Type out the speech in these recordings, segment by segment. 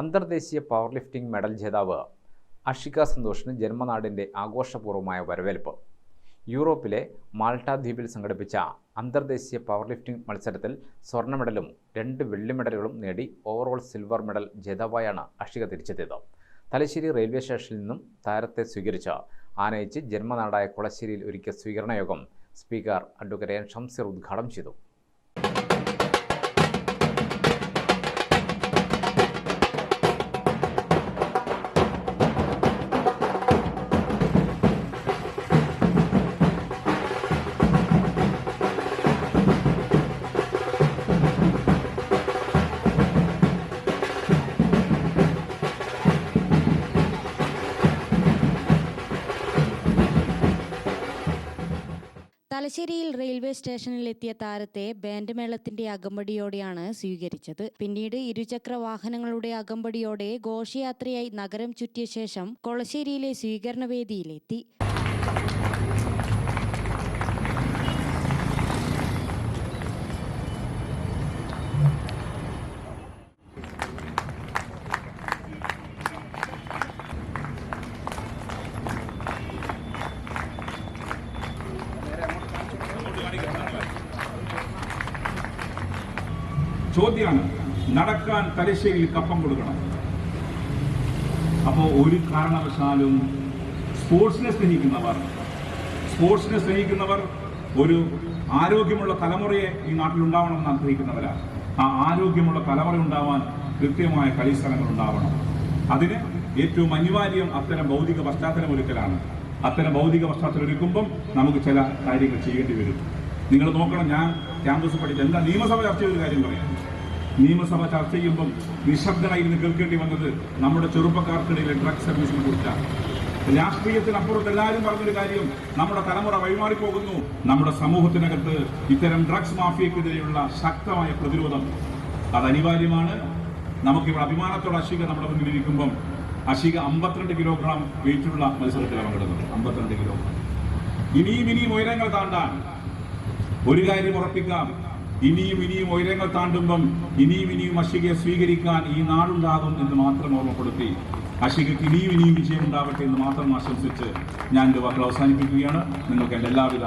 അന്തർദേശീയ power lifting medal ജേതാവ് അഷിക സന്തോഷിന് ജന്മനാടിന്റെ ആഘോഷപൂർവമായ വരവേൽപ്പ്. യൂറോപ്പിലെ മാൾട്ട ദ്വീപിൽ സംഘടിപ്പിച്ച അന്തർദേശീയ പവർ ലിഫ്റ്റിംഗ് മത്സരത്തിൽ സ്വർണ മെഡലും രണ്ട് വെള്ളി മെഡലുകളും നേടി ഓവറോൾ സിൽവർ മെഡൽ ജേതാവായാണ് അഷിക തിരിച്ചെത്തിയത്. തലശ്ശേരി റെയിൽവേ സ്റ്റേഷനിൽ നിന്നും താരത്തെ സ്വീകരിച്ച് ആനയിച്ച് ജന്മനാടായ കുളശ്ശേരിയിൽ ഒരുക്കിയ സ്വീകരണ യോഗം സ്പീക്കർ അഡ്വക്കേറ്റ് എൻ ഷംസീർ ഉദ്ഘാടനം ചെയ്തു. തലശ്ശേരിയിൽ റെയിൽവേ സ്റ്റേഷനിലെത്തിയ താരത്തെ ബാൻഡ് മേളത്തിന്റെ അകമ്പടിയോടെയാണ് സ്വീകരിച്ചത്. പിന്നീട് ഇരുചക്ര വാഹനങ്ങളുടെ അകമ്പടിയോടെ ഘോഷയാത്രയായി നഗരം ചുറ്റിയ ശേഷം കൊളശ്ശേരിയിലെ സ്വീകരണ വേദിയിലെത്തി ചോദ്യമാണ് നടക്കാൻ തലശ്ശേരിയിൽ കപ്പം കൊടുക്കണം. അപ്പോൾ ഒരു കാരണവശാലും സ്പോർട്സിനെ സ്നേഹിക്കുന്നവർ സ്പോർട്സിനെ സ്നേഹിക്കുന്നവർ ഒരു ആരോഗ്യമുള്ള തലമുറയെ ഈ നാട്ടിൽ ഉണ്ടാവണമെന്ന് ആഗ്രഹിക്കുന്നവരാണ്. ആ ആരോഗ്യമുള്ള തലമുറ ഉണ്ടാവാൻ കൃത്യമായ കളിസ്ഥലങ്ങൾ ഉണ്ടാവണം. അതിന് ഏറ്റവും അനിവാര്യം അത്തരം ഭൗതിക പശ്ചാത്തലം ഒരുക്കലാണ്. അത്തരം ഭൗതിക പശ്ചാത്തലം ഒരുക്കുമ്പം നമുക്ക് ചില കാര്യങ്ങൾ ചെയ്യേണ്ടി വരും. നിങ്ങൾ നോക്കണം ഞാൻ ക്യാമ്പസ് പഠിച്ച എന്താ നിയമസഭ ചർച്ച ചെയ്തൊരു കാര്യം പറയാം. നിയമസഭ ചർച്ച ചെയ്യുമ്പം നിശബ്ദനായിരുന്നു കേൾക്കേണ്ടി വന്നത് നമ്മുടെ ചെറുപ്പക്കാർക്കിടയിലെ ഡ്രഗ് സർവീസിനെ കുറിച്ചാണ് രാഷ്ട്രീയത്തിനപ്പുറത്ത് എല്ലാവരും പറഞ്ഞൊരു കാര്യം നമ്മുടെ തലമുറ വഴിമാറിപ്പോകുന്നു. നമ്മുടെ സമൂഹത്തിനകത്ത് ഇത്തരം ഡ്രഗ്സ് മാഫിയക്കെതിരെയുള്ള ശക്തമായ പ്രതിരോധം. അത് അനിവാര്യമാണ്. നമുക്കിവിടെ അഭിമാനത്തോടെ അശിക നമ്മുടെ മുന്നിൽ ഇരിക്കുമ്പം അശിക അമ്പത്തിരണ്ട് കിലോഗ്രാം വെയിറ്റുള്ള മത്സരത്തിലാണ് പങ്കെടുക്കുന്നത് അമ്പത്തിരണ്ട് കിലോഗ്രാം ഇനിയും ഇനിയും ഉയരങ്ങൾ താണ്ടാൻ ഒരു കാര്യം ഉറപ്പിക്കാം. ഇനിയും ഇനിയും ഉയരങ്ങൾ താണ്ടുമ്പം ഇനിയും ഇനിയും അശികയെ സ്വീകരിക്കാൻ ഈ നാടുണ്ടാകും എന്ന് മാത്രം ഓർമ്മപ്പെടുത്തി അശികയ്ക്ക് ഇനിയും ഇനിയും വിജയം ഉണ്ടാവട്ടെ എന്ന് മാത്രം ആശംസിച്ച് ഞാൻ എന്റെ വാക്കുകൾ അവസാനിപ്പിക്കുകയാണ്. നിങ്ങൾക്ക് എന്റെ എല്ലാവിധ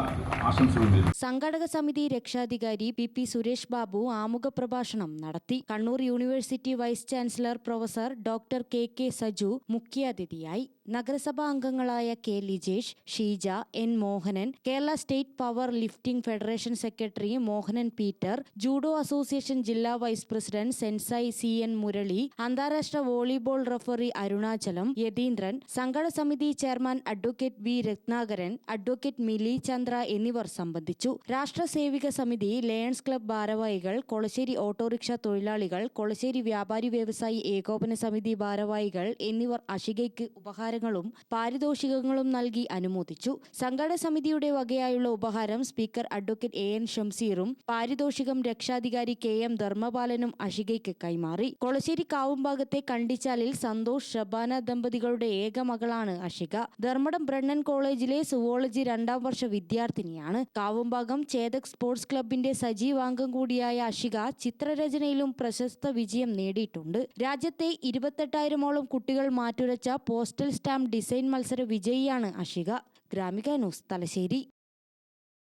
സംഘടക സമിതി രക്ഷാധികാരി പി പി സുരേഷ് ബാബു ആമുഖ പ്രഭാഷണം നടത്തി. Kannur university vice chancellor professor doctor K K Saju മുഖ്യാതിഥിയായി. നഗരസഭാ അംഗങ്ങളായ K Lijesh Sheeja N Mohanan Kerala state power lifting federation secretary Mohanan Peter judo association ജില്ലാ vice president sensei C N Murali അന്താരാഷ്ട്ര volleyball referee Arunachalam Yatheendran സംഘട സമിതി chairman advocate V Rathnakaran advocate Mili Chandra എന്നിവർ സംബന്ധിച്ചു. രാഷ്ട്ര സേവിക സമിതി ലയൺസ് ക്ലബ് ഭാരവാഹികൾ Kolassery autorickshaw തൊഴിലാളികൾ കൊളശ്ശേരി വ്യാപാരി വ്യവസായി ഏകോപന സമിതി ഭാരവാഹികൾ എന്നിവർ അഷികയ്ക്ക് ഉപഹാരങ്ങളും പാരിതോഷികങ്ങളും നൽകി അനുമോദിച്ചു. സംഘടന സമിതിയുടെ വകയായുള്ള ഉപഹാരം സ്പീക്കർ അഡ്വക്കേറ്റ് എ എൻ ഷംസീറും പാരിതോഷികം രക്ഷാധികാരി കെ എം ധർമ്മപാലനും അഷികയ്ക്ക് കൈമാറി. കൊളശ്ശേരി കാവുംഭാഗത്തെ കണ്ടിച്ചാലിൽ സന്തോഷ് ഷബാന ദമ്പതികളുടെ ഏക മകളാണ് അഷിക. ധർമ്മടം ബ്രണ്ണൻ കോളേജിലെ സുവോളജി രണ്ടാം വർഷ വിദ്യാർത്ഥിനിയാണ്. കാവുംഭാഗം ചേതക് സ്പോർട്സ് ക്ലബിന്റെ സജീവാംഗം കൂടിയായ അഷിക ചിത്രരചനയിലും പ്രശസ്ത വിജയം നേടിയിട്ടുണ്ട്. രാജ്യത്തെ ഇരുപത്തെട്ടായിരമോളം കുട്ടികൾ മാറ്റുരച്ച പോസ്റ്റൽ സ്റ്റാമ്പ് ഡിസൈൻ മത്സര വിജയിയാണ് അഷിക ഗ്രാമിക ന്യൂസ് തലശ്ശേരി.